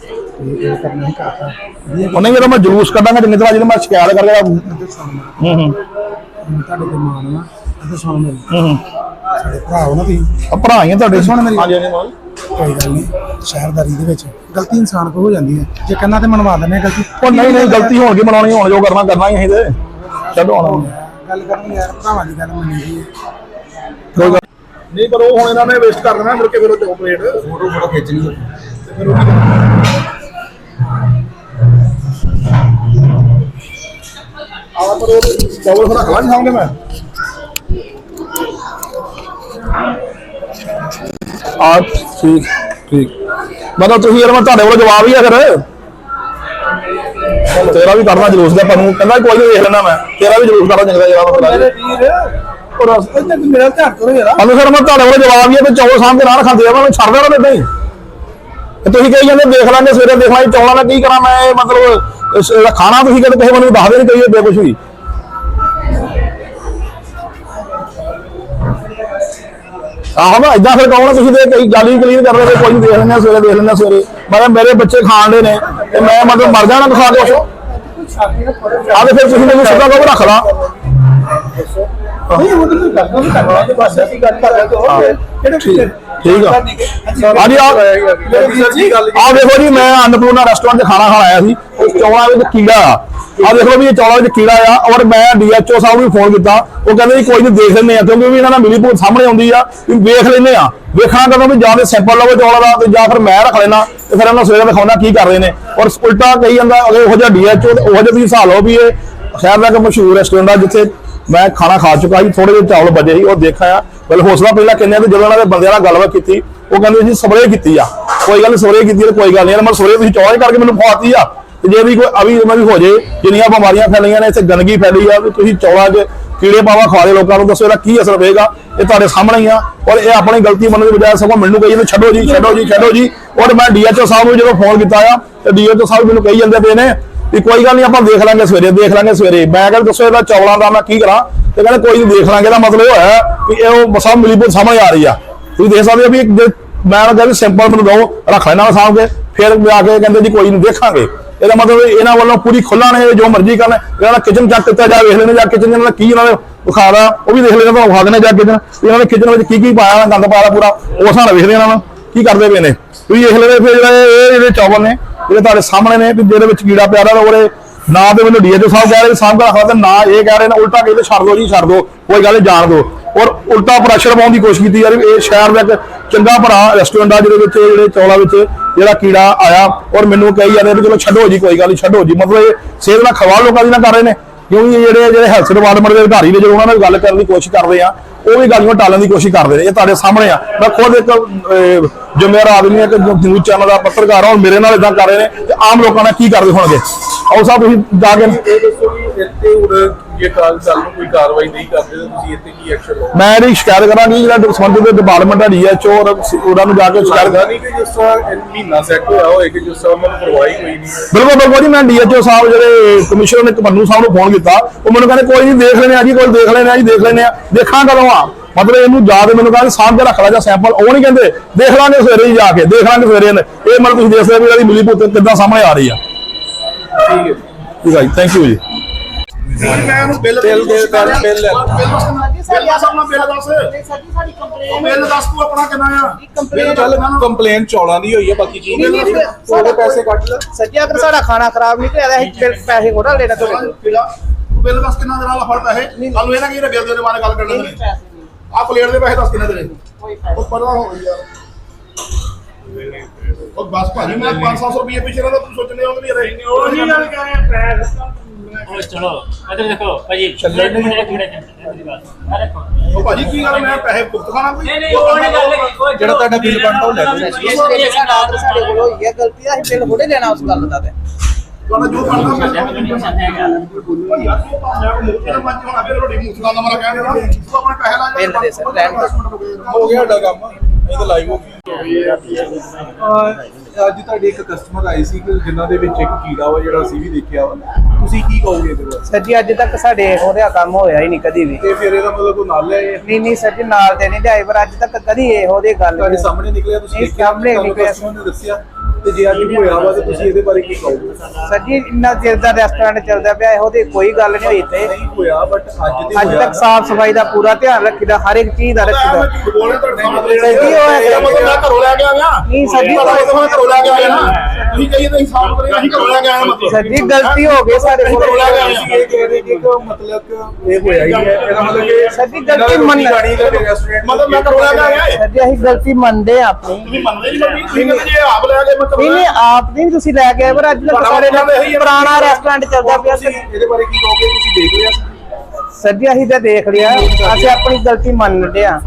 ਤੇ ਇਹ ਕਰਨਾ ਹੀ ਕਰਤਾ ਉਹਨੇ ਜਦੋਂ ਮੈਂ ਜਲੂਸ ਕੱਢਾਂਗਾ ਜਿੰਨੇ ਤਰ੍ਹਾਂ ਜਦੋਂ ਮੈਂ ਸ਼ਿਕਾਇਤ ਕਰਕੇ ਹੂੰ ਹੂੰ। ਤੁਹਾਡੇ ਤੇ ਮਾਣ ਆ ਅਤੇ ਸੁਣ ਮੇਰੀ। ਹੂੰ ਹੂੰ। ਸਾਡੇ ਭਰਾ ਹੋ ਨਾ ਤੁਸੀਂ। ਆ ਭਰਾ ਹੀ ਆ ਤੁਹਾਡੇ। ਸੁਣ ਮੇਰੀ। ਹਾਂਜੀ ਹਾਂਜੀ ਬੋਲ। ਕੋਈ ਗੱਲ ਨਹੀਂ ਸ਼ਹਿਰਦਾਰੀ ਦੇ ਵਿੱਚ। ਗਲਤੀ ਇਨਸਾਨ ਕੋ ਹੋ ਜਾਂਦੀ ਹੈ। ਜੇ ਕੰਨਾਂ ਤੇ ਮਨਵਾ ਦਿੰਦੇ ਹਾਂ ਗਲਤੀ। ਉਹ ਨਹੀਂ ਨਹੀਂ ਗਲਤੀ ਹੋਣ ਕੀ ਬਣਾਉਣੀ ਹੁਣ ਜੋ ਕਰਨਾ ਕਰਨਾ ਹੀ ਅਸੀਂ ਤੇ। ਛੱਡੋ ਹੁਣ। ਗੱਲ ਕਰਨ ਯਾਰ ਭਰਾਵਾਂ ਦੀ ਗੱਲ ਮੰਨੀ ਦੀ ਹੈ। ਕੋਈ ਗੱਲ ਨਹੀਂ ਪਰ ਉਹ ਹੁਣ ਇਹਨਾਂ ਨੇ ਵੇਸਟ ਕਰ ਦੇਣਾ ਮੁੜ ਕੇ ਫਿਰ ਉਹ ਚੋਕਲੇਟ ਫੋਟੋ ਫੋਟੋ ਖਿੱਚਣੀ ਹੈ ਤੇ ਫਿਰ ਉਹ ਪਰ ਉਹ ਚਾਵਲ ਥੋੜਾ ਖਲਾ ਨਹੀਂ ਖਾਉਂਗੇ ਮੈਂ। ਆ ਠੀਕ ਠੀਕ। ਮਤਲਬ ਤੁਸੀਂ ਯਾਰ ਮੈਂ ਤੁਹਾਡੇ ਕੋਲ ਜਵਾਬ ਹੀ ਆ ਫਿਰ। ਤੇਰਾ ਵੀ ਕਰਨਾ ਜਲੂਸ ਦਾ ਪਰ ਨੂੰ। ਕਹਿੰਦਾ ਕੋਈ ਨਹੀਂ ਦੇਖ ਲੈਣਾ ਮੈਂ। ਤੇਰਾ ਵੀ ਜਲੂਸ ਕਰਨਾ ਚੰਗਾ ਯਾਰ ਮਤਲਬ ਵੀਰ ਉਹ ਰਸਤੇ ਤੇ ਮੇਰਾ ਧਿਆਨ ਕਰੋ ਯਾਰ। ਫਿਰ ਮੈਂ ਤੁਹਾਡੇ ਕੋਲ ਜਵਾਬ ਹੀ ਹੈ ਤੇ ਚੌਲ ਸਾਹਮਣੇ ਨਾ ਖਾਂਦੇ ਆ। ਮੈਂ ਛੱਡ ਦੇਣਾ ਹੀ। ਤੇ ਤੁਸੀਂ ਕਹੀ ਜਾਂਦੇ ਦੇਖ ਲਾਂਗੇ ਸਵੇਰੇ ਦੇਖ ਲਾਂਗੇ ਚੌਲਾਂ ਦਾ ਕੀ ਕਰਾਂ ਮੈਂ? ਮਤਲਬ ਖਾਣਾ ਤੁਸੀਂ ਕਦੇ ਕਿਸੇ ਮੈਨੂੰ ਦੱਸਦੇ ਨਹੀਂ ਕਹੀਏ ਬੇ ਕੁਛ ਆਹੋ ਮੈਂ ਇਦਾਂ ਫਿਰ ਕਹੋ ਨਾ ਤੁਸੀਂ ਤੇ ਕਈ ਗੱਲ ਹੀ ਕਲੀਅਰ ਕਰ ਰਹੇ ਕੋਈ ਨਹੀਂ ਦੇਖ ਹਾਂ ਸਵੇਰੇ ਦੇਖ ਹਾਂ ਸਵੇਰੇ। ਮੈਂ ਮੇਰੇ ਬੱਚੇ ਖਾਣ ਦੇ ਨੇ ਤੇ ਮੈਂ ਮਤਲਬ ਮਰ ਜਾਣਾ ਖਾ ਕੇ ਆਹ ਤੇ ਫਿਰ ਤੁਸੀਂ ਮੈਨੂੰ ਸਿੱਧਾ ਕਹੋ ਰੱਖ ਲਾ। ਨਹੀਂ ਉਹ ਤਾਂ ਕਰਦਾ ਕਰਦਾ ਬਸ ਅਸੀਂ ਗੱਲ ਕਰ ਰਹੇ ਹੋ ਕਿਹੜੇ ਠੀਕ ਆ। ਹਾਂਜੀ ਆ ਆ ਦੇਖੋ ਜੀ ਮੈਂ ਅੰਨਪੂਰਨਾ ਰੈਸਟੋਰੈਂਟ 'ਚ ਖਾਣਾ ਖਾਣ ਆਇਆ ਸੀ। ਉਸ ਚੌਲਾਂ ਵਿੱਚ ਕੀੜਾ ਆ। ਆ ਦੇਖ ਵੀ ਇਹ ਚੌਲਾਂ ਵਿੱਚ ਕੀੜਾ ਆ। ਔਰ ਮੈਂ ਡੀਐਚਓ ਸਾਹਿਬ ਨੂੰ ਫੋਨ ਕੀਤਾ। ਉਹ ਕਹਿੰਦੇ ਜੀ ਕੋਈ ਨਹੀਂ ਦੇਖ ਲੈਂਦੇ ਆ। ਕਿਉਂਕਿ ਵੀ ਇਹਨਾਂ ਨਾਲ ਮਿਲੀ ਭੂਤ ਸਾਹਮਣੇ ਆਉਂਦੀ ਆ। ਵੀ ਵੇਖ ਲੈਂਦੇ ਆ। ਵੇਖਣਾ ਕਦੋਂ ਵੀ ਜਾਂ ਤੇ ਸੈਂਪਲ ਲਵੋ ਚੌਲਾਂ ਦਾ ਤੇ ਜਾਂ ਫਿਰ ਮੈਂ ਰੱਖ ਲੈਣਾ ਤੇ ਫਿਰ ਇਹਨਾਂ ਸਵੇਰੇ ਦਿਖਾਉਣਾ ਕੀ ਕਰ ਰਹੇ ਨੇ। ਔਰ ਉਲਟਾ ਕਹੀ ਜਾਂਦਾ ਉਹੋ ਜਿਹਾ ਡੀਐਚਓ ਉਹੋ ਜਿਹਾ ਤੁਸੀਂ ਹਿਸਾਬ ਲਓ ਵੀ ਇਹ ਸ਼ਹਿਰ ਦਾ ਇੱਕ ਮਸ਼ਹੂਰ ਰੈਸਟੋਰੈਂਟ ਆ ਜਿੱਥੇ ਮੈਂ ਖਾਣਾ ਖਾ ਚੁੱਕਾ ਸੀ ਥੋੜੇ ਜਿਹੇ ਚਾਵਲ ਬਚੇ ਸੀ, ਉਹ ਦੇਖਿਆ। ਪਹਿਲੇ ਹੌਸਲਾ ਪਹਿਲਾਂ ਕਹਿੰਦੇ ਆ ਤੇ ਜਦੋਂ ਉਹਨਾਂ ਦੇ ਬੰਦਿਆਂ ਨਾਲ ਗੱਲਬਾਤ ਕੀਤੀ, ਉਹ ਕਹਿੰਦੇ ਅਸੀਂ ਸਪਰੇਅ ਕੀਤੀ ਆ। ਕੋਈ ਗੱਲ ਸਪਰੇਅ ਕੀਤੀ ਤੇ ਕੋਈ ਗੱਲ ਨਹੀਂ ਮੈਂ ਸਪਰੇਅ ਤੁਸੀਂ ਚੌੜਾ ਕਰਕੇ ਮੈਨੂੰ ਖਵਾਤੀ ਆ। ਤੇ ਜੇ ਵੀ ਕੋਈ ਅਵੀ ਮੈਂ ਵੀ ਹੋ ਜੇ, ਜਿੰਨੀਆਂ ਬਿਮਾਰੀਆਂ ਫੈਲੀਆਂ ਨੇ, ਇੱਥੇ ਗੰਦਗੀ ਫੈਲੀ ਆ, ਵੀ ਤੁਸੀਂ ਚੌਲਾਂ 'ਚ ਕੀੜੇ ਪਾਵਾ ਖਾ ਦੇ ਲੋਕਾਂ ਨੂੰ, ਦੱਸੋ ਇਹਦਾ ਕੀ ਅਸਰ ਹੋਏਗਾ ਇਹ ਤੁਹਾਡੇ ਸਾਹਮਣੇ ਹੀ ਆ, ਔਰ ਇਹ ਆਪਣੀ ਗਲਤੀ ਮੰਨਣ ਦੀ ਬਜਾਏ ਸਗੋਂ ਮੈਨੂੰ ਕਹੀ ਜਾਂਦੇ, ਛੱਡੋ ਜੀ ਛੱਡੋ ਜੀ ਛੱਡੋ ਜੀ। ਔਰ ਮੈਂ ਡੀਐਚਓ ਸਾਹਿਬ ਨੂੰ ਜਦੋਂ ਫੋਨ ਕੀਤਾ ਆ, ਤੇ ਡੀਐਚਓ ਸਾਹਿਬ ਮੈਨੂੰ ਕਹੀ ਜਾਂਦੇ ਪਏ ਨੇ ਵੀ ਕੋਈ ਗੱਲ ਨਹੀਂ, ਆਪਾਂ ਦੇਖ ਲਾਂਗੇ ਸਵੇਰੇ ਦੇਖ ਲਾਂਗੇ ਸਵੇਰੇ। ਮੈਂ ਕਹਿੰਦਾ ਦੱਸੋ ਇਹਦਾ ਚੌਲਾਂ ਦਾ ਮੈਂ ਕੀ ਕਰਾਂ? ਤੇ ਕਹਿੰਦੇ ਕੋਈ ਨਹੀਂ ਦੇਖ ਲਾਂਗੇ। ਇਹਦਾ ਮਤਲਬ ਇਹ ਹੋਇਆ ਕਿ ਇਹ ਉਹ ਸਭ ਮਿਲੀਪੁਰ ਸਮਝ ਆ ਰਹੀ ਆ। ਤੁਸੀਂ ਦੇਖ ਸਕਦੇ ਹੋ ਵੀ ਮੈਂ ਉਹਨਾਂ ਕਹਿੰਦਾ ਸਿੰਪਲ ਮੈਨੂੰ ਦੋ, ਰੱਖ ਲੈਣਾ ਵਾ ਸਾਂਭ ਕੇ, ਫਿਰ ਆ ਕੇ ਕਹਿੰਦੇ ਜੀ ਕੋਈ ਨਹੀਂ ਦੇਖਾਂਗੇ। ਇਹਦਾ ਮਤਲਬ ਇਹਨਾਂ ਵੱਲੋਂ ਪੂਰੀ ਖੁੱਲਾ ਨੇ ਜੋ ਮਰਜ਼ੀ ਕਰਨ। ਇਹਨਾਂ ਦਾ ਕਿਚਨ ਚੱਕ ਕੀਤਾ ਜਾ ਵੇਖ ਲੈਣੇ ਜਾਂ ਕਿਚਨ ਇਹਨਾਂ ਦਾ ਕੀ ਇਹਨਾਂ ਨੇ ਵਿਖਾਦਾ ਉਹ ਵੀ ਦੇਖ ਲੈਣੇ ਤਾਂ ਵਿਖਾ ਦੇਣੇ ਜਾ ਕਿਚਨ ਇਹਨਾਂ ਨੇ ਕਿਚਨ ਵਿੱਚ ਕੀ ਕੀ ਪਾਇਆ, ਗੰਦ ਪਾਇਆ ਪੂਰਾ ਉਹ ਹਿਸਾਬ ਵੇਖਦੇ ਇਹਨਾਂ ਨੂੰ ਕੀ ਕਰਦੇ ਪਏ ਨੇ? ਤੁਸੀਂ ਦੇਖ ਲੈਣੇ, ਫਿਰ ਜਿਹੜਾ ਇਹ ਇਹ ਜਿਹੜੇ ਚੌਵਲ ਨੇ ਜਿਹੜੇ ਤੁਹਾਡੇ ਸਾਹਮਣੇ ਨੇ ਵੀ ਜਿਹਦੇ ਵਿੱਚ ਕੀੜਾ ਪਿਆ ਰਿਹਾ ਉਹਦੇ ਨਾ ਤੇ ਮੈਨੂੰ ਡੀਐਚਓ ਸਾਹਿਬ ਕਹਿ ਰਹੇ ਸਾਹਮ ਦਾ ਰੱਖਦਾ ਤੇ ਨਾ ਇਹ ਕਹਿ ਰਹੇ ਨੇ, ਉਲਟਾ ਕਹਿੰਦੇ ਛੱਡ ਦੋ ਜੀ, ਛੱਡ ਦੋ ਕੋਈ ਗੱਲ ਨੀ ਜਾਣ ਦੋ ਔਰ ਉਲਟਾ ਪ੍ਰੈਸ਼ਰ ਪਾਉਣ ਦੀ ਕੋਸ਼ਿਸ਼ ਕੀਤੀ ਯਾਰ, ਇਹ ਸ਼ਹਿਰ ਦਾ ਇੱਕ ਚੰਗਾ ਭਰਾ ਰੈਸਟੋਰੈਂਟ ਆ ਜਿਹਦੇ ਵਿੱਚ ਜਿਹੜੇ ਚੌਲਾਂ ਵਿੱਚ ਜਿਹੜਾ ਕੀੜਾ ਆਇਆ ਔਰ ਮੈਨੂੰ ਕਹੀ ਜਾਂਦੇ ਵੀ ਚਲੋ ਛੱਡੋ ਜੀ, ਕੋਈ ਗੱਲ ਨਹੀਂ, ਛੱਡੋ ਜੀ। ਮਤਲਬ ਇਹ ਸਿਹਤ ਨਾਲ ਖਵਾ ਲੋਕਾਂ ਦੀ ਨਾ ਕਰ ਰਹੇ ਨੇ। ਕਿਉਂਕਿ ਜਿਹੜੇ ਜਿਹੜੇ ਹੈਲਥ ਡਿਪਾਰਟਮੈਂਟ ਦੇ ਅਧਿਕਾਰੀ ਨੇ ਜਦੋਂ ਉਹਨਾਂ ਨਾਲ ਗੱਲ ਕਰਨ ਦੀ ਕੋਸ਼ਿਸ਼ ਕਰਦੇ ਆ, ਉਹ ਵੀ ਗੱਲਾਂ ਟਾਲਣ ਦੀ ਕੋਸ਼ਿਸ਼ ਕਰਦੇ ਨੇ। ਇਹ ਤੁਹਾਡੇ ਸਾਹਮਣੇ ਆ। ਮੈਂ ਖੁਦ ਇੱਕ ਜ਼ਿੰਮੇਵਾਰ ਆਦਮੀ ਆ ਕਿ ਨਿਊਜ਼ ਚੈਨਲ ਦਾ ਪੱਤਰਕਾਰ ਹਾਂ ਮੇਰੇ ਨਾਲ ਇਦਾਂ ਕਰ ਰਹੇ ਨੇ ਤੇ ਆਮ ਲੋਕਾਂ ਨਾਲ ਕੀ ਕਰਦੇ ਹੋਣਗੇ? ਆਓ ਸਾਹਿਬ, ਤੁਸੀਂ ਜਾ ਕੇ ਜੇ ਕਾਲ ਚੱਲ ਨੂੰ ਕੋਈ ਕਾਰਵਾਈ ਨਹੀਂ ਕਰਦੇ ਤਾਂ ਤੁਸੀਂ ਇੱਥੇ ਕੀ ਐਕਸ਼ਨ ਲਓ ਮੈਂ ਇਹਦੀ ਸ਼ਿਕਾਇਤ ਕਰਾਂਗੀ ਜਿਹੜਾ ਸੰਬੰਧਿਤ ਡਿਪਾਰਟਮੈਂਟ ਹੈ ਡੀਐਚਓ ਔਰ ਉਹਨਾਂ ਨੂੰ ਜਾ ਕੇ ਸ਼ਿਕਾਇਤ ਨਹੀਂ ਕਿ ਜਿਸ ਤਰ੍ਹਾਂ ਮਹੀਨਾ ਸੈੱਟ ਹੋਇਆ ਹੋਏ ਕਿ ਜਿਸ ਤਰ੍ਹਾਂ ਨੂੰ ਪਰਵਾਹੀ ਹੋਈ ਨਹੀਂ ਬਿਲਕੁਲ ਬਿਲਕੁਲ ਜੀ ਮੈਂ ਡੀਐਚਓ ਸਾਹਿਬ ਜਿਹੜੇ ਕਮਿਸ਼ਨਰ ਨੇ ਕਮੰਨੂ ਸਾਹਿਬ ਨੂੰ ਫੋਨ ਕੀਤਾ ਉਹ ਮੈਨੂੰ ਕਹਿੰਦੇ ਕੋਈ ਨਹੀਂ ਦੇਖ ਲੈਣੇ ਆ ਜੀ ਕੋਈ ਦੇਖ ਲੈਣੇ ਆ ਜੀ ਦੇਖ ਲੈਣੇ ਆ। ਦੇਖਾਂ ਕਦੋਂ ਆ। ਮਤਲਬ ਇਹਨੂੰ ਜਾ ਕੇ ਮੈਨੂੰ ਕਹਿੰਦੇ ਕੇ ਰੱਖ ਲੈ ਜਾਂ ਸੈਂਪਲ ਉਹ ਨਹੀਂ ਕਹਿੰਦੇ ਦੇਖ ਲਾਂਗੇ ਸਵੇਰੇ ਹੀ ਜਾ ਕੇ ਦੇਖ ਲਾਂਗੇ ਸਵੇਰੇ ਇਹਨੇ। ਇਹ ਮਤਲਬ ਤੁਸੀਂ ਦੇਖ ਸਕਦੇ ਹੋ ਇਹਦੀ ਮਿਲੀ ਭੁਗਤ ਕਿੱਦਾਂ ਸਾਹਮਣੇ ਆ ਰਹੀ ਆ। ਠੀਕ ਹੈ ਠੀਕ ਹੈ ਜੀ ਥੈਂਕ ਯੂ ਜੀ। ਮੈਂ ਉਹਨੂੰ ਬਿੱਲ ਬਿੱਲ ਦੇ ਬਿੱਲ। ਬਿੱਲ ਲੈ ਬਿੱਲ ਦੱਸ ਤੂੰ ਆਪਣਾ ਕਿੰਨਾ ਆ? ਬਿੱਲ ਚੱਲ ਕੰਪਲੇਨ ਚੌਲਾਂ ਦੀ ਹੋਈ ਹੈ ਬਾਕੀ ਚੀਜ਼ ਨਹੀਂ, ਨਹੀਂ, ਥੋੜੇ ਪੈਸੇ ਕੱਟ ਲੈ। ਸੱਜਿਆ ਅਗਰ ਸਾਡਾ ਖਾਣਾ ਖਰਾਬ ਨਿਕਲਿਆ ਤਾਂ ਅਸੀਂ ਬਿਲ- ਪੈਸੇ ਕੋੜਾ ਲੈਣਾ ਤੁਹਾਡੇ ਤੋਂ ਬਿੱਲ ਦੱਸ ਕਿੰਨਾ ਦੇ ਨਾਲ ਫੜ ਪੈਸੇ ਸਾਨੂੰ ਇਹ ਨਾ ਕਿ ਬਿੱਲ ਦੇ ਬਾਰੇ ਗੱਲ ਕਰਨੀ ਨੇ ਆ ਪਲੇਟ ਦੇ ਪੈਸੇ ਦੱਸ ਕਿੰਨੇ ਦੇ ਨੇ ਉਹ ਪਰਵਾ ਹੋ ਗਈ ਯਾਰ। ਉਹ ਬਸ ਭਾਜੀ ਮੈਂ 500 ਰੁਪਏ ਪਿੱਛੇ ਨਾ ਤੂੰ ਸੋਚਨੇ ਹੋ ਵੀ ਰਹੇ ਉਹੀ ਗੱਲ ਕਰ ਰਹੇ ਪੈਰ ਉਹ ਚਲੋ ਇਧਰ ਦੇਖੋ ਭਾਜੀ ਚੱਲਣ ਨਹੀਂ। ਮੇਰੇ ਕਿਹੜੇ ਮੇਰੀ ਬਾਤ ਆ ਦੇਖੋ। ਉਹ ਭਾਜੀ ਕੀ ਗੱਲ ਮੈਂ ਪੈਸੇ ਭੁਗਤ ਖਾਣਾ ਕੋਈ? ਨਹੀਂ ਨਹੀਂ ਉਹ ਨਹੀਂ ਗੱਲ ਹੈਗੀ, ਉਹ ਜਿਹੜਾ ਤੁਹਾਡਾ ਬਿੱਲ ਬਣਦਾ ਉਹ ਲੈ ਲਓ। ਇਹ ਇਹ ਸਾਡਾ ਆਰਡਰ ਸਾਡੇ ਕੋਲ ਹੋਈ ਹੈ ਗਲਤੀ ਦਾ ਅਸੀਂ ਬਿੱਲ ਥੋੜੇ ਲੈਣਾ ਉਸ ਗੱਲ ਦਾ ਤੇ। ਤੁਹਾਡਾ ਜੋ ਬਣਦਾ ਮੈਂ ਯਾਰ ਤੇ ਮੰਜ ਹੋਣਾ ਫਿਰ ਰੋਟੀ ਮੂੰਹ ਦਾ ਨੰਬਰ ਕਹਿ ਦੇਣਾ ਤੂੰ ਆਪਣੇ ਪੈਸੇ ਲਾ ਬਿੱਲ ਦੇ ਸਰ, ਰਹਿਣ ਦਿਓ। ਹੋ ਗਿਆ ਸਾਡਾ ਕੰਮ। ਇਹ ਤਾਂ ਲਾਈਵ ਹੋ ਗਿਆ ਅੱਜ ਤੁਹਾਡੇ ਇੱਕ ਕਸਟਮਰ ਆਏ ਸੀ ਕਿ ਜਿਨ੍ਹਾਂ ਦੇ ਵਿੱਚ ਇੱਕ ਕੀੜਾ ਵਾ ਜਿਹੜਾ ਅਸੀਂ ਵੀ ਦੇਖਿਆ ਵਾ। ਤੁਸੀਂ ਕੀ ਕਹੋਗੇ ਇਹਦੇ ਬਾਰੇ ਸਰ ਜੀ ਅੱਜ ਤੱਕ ਸਾਡੇ ਜਿਹਾ ਕੰਮ ਹੋਇਆ ਹੀ ਨਹੀਂ ਕਦੀ ਵੀ। ਤੇ ਫਿਰ ਇਹਦਾ ਮਤਲਬ ਕੋਈ ਨਾਲ ਹੈ ਇਹ ਨਹੀਂ ਨਹੀਂ ਸਰ ਜੀ ਨਾਲ ਦੇ ਨਹੀਂ ਲਿਆਏ ਪਰ ਅੱਜ ਤੱਕ ਕਦੀ ਇਹੋ ਜਿਹੀ ਗੱਲ ਤੁਹਾਡੇ ਸਾਹਮਣੇ ਨਿਕਲਿਆ ਤੁਸੀਂ ਦੇਖਿਆ? ਸਾਹਮਣੇ ਤੁਹਾਨੂੰ ਨਿਕਲਿਆ। customer ਨੇ ਦੱਸਿਆ? ਤੇ ਜੇ ਅੱਜ ਹੋਇਆ ਵਾ ਤੇ ਤੁਸੀਂ ਇਹਦੇ ਬਾਰੇ ਕੀ ਕਹੋਗੇ? ਸਰ ਜੀ ਇੰਨਾ ਚਿਰ ਦਾ ਰੈਸਟੋਰੈਂਟ ਚੱਲਦਾ ਪਿਆ ਇਹੋ ਤੇ ਕੋਈ ਗੱਲ ਨਹੀਂ ਹੋਈ ਤੇ ਨਹੀਂ ਹੋਇਆ ਬਟ ਅੱਜ ਤੇ ਅੱਜ ਤੱਕ ਸਾਫ਼ ਸਫ਼ਾਈ ਦਾ ਪੂਰਾ ਧਿਆਨ ਰੱਖੀਦਾ ਹਰ ਇੱਕ ਚੀਜ਼ ਦਾ ਰੱਖੀਦਾ। ਬੋਲੇ ਤੁਹਾਡੇ ਮਤਲਬ ਸਰ ਜੀ ਉਹ ਇਹਦਾ ਮਤਲਬ ਮੈਂ ਘਰੋਂ ਲੈ ਕੇ ਆ ਗਿਆ ਨਹੀਂ ਸਰ ਜੀ ਮੈਂ ਘਰੋਂ ਲੈ ਕੇ ਆਇਆ ਨਾ ਤੁਸੀਂ ਕਹੀਏ ਤਾਂ ਹਿਸਾਬ ਕਰੀਏ ਅਸੀਂ ਘਰੋਂ ਲੈ ਕੇ ਆਏ ਮਤਲਬ। ਸਰ ਜੀ ਗਲਤੀ ਹੋ ਗਈ ਸਾਡੇ ਕੋਲ। ਘਰੋਂ ਲੈ ਕੇ ਆਏ ਮਤਲਬ ਕਿ ਇਹ ਹੋਇਆ ਹੀ ਹੈ। ਇਹਦਾ ਮਤਲਬ ਕਿ ਸਰ ਜੀ ਗਲਤੀ ਮੰਨ ਗਾੜੀ ਦਾ ਰੈਸਟੋਰੈਂਟ ਮਤਲਬ ਮੈਂ ਘਰੋਂ ਲੈ ਕੇ ਆਇਆ ਇਹ। ਸਰ ਜੀ ਅਸੀਂ ਗਲਤੀ ਮੰਨਦੇ ਆ ਆਪਣੀ। ਤੁਸੀਂ ਮੰਨਦੇ ਨਹੀਂ ਮੰਮੀ? ਤੁਸੀਂ ਕਹਿੰਦੇ ਜੇ ਆਪ ਲੈ ਕੇ ਮੈਂ ਘਰੋਂ ਨਹੀਂ ਲੈ ਨਹੀਂ ਆਪ ਨਹੀਂ ਤੁਸੀਂ ਲੈ ਕੇ ਆਏ ਪਰ ਅੱਜ ਤੱਕ ਪੁਰਾਣਾ ਰੈਸਟੋਰੈਂਟ ਚੱਲਦਾ ਪਿਆ ਤੁਸੀਂ ਇਹਦੇ ਬਾਰੇ ਕੀ ਕਹੋਗੇ? ਤੁਸੀਂ ਦੇਖ ਲਿਆ ਸਰ ਜੀ ਅਸੀਂ ਤਾਂ ਦੇਖ ਲਿਆ। ਅਸੀਂ ਆਪਣੀ ਗਲਤੀ ਮੰਨ ਲਿਆ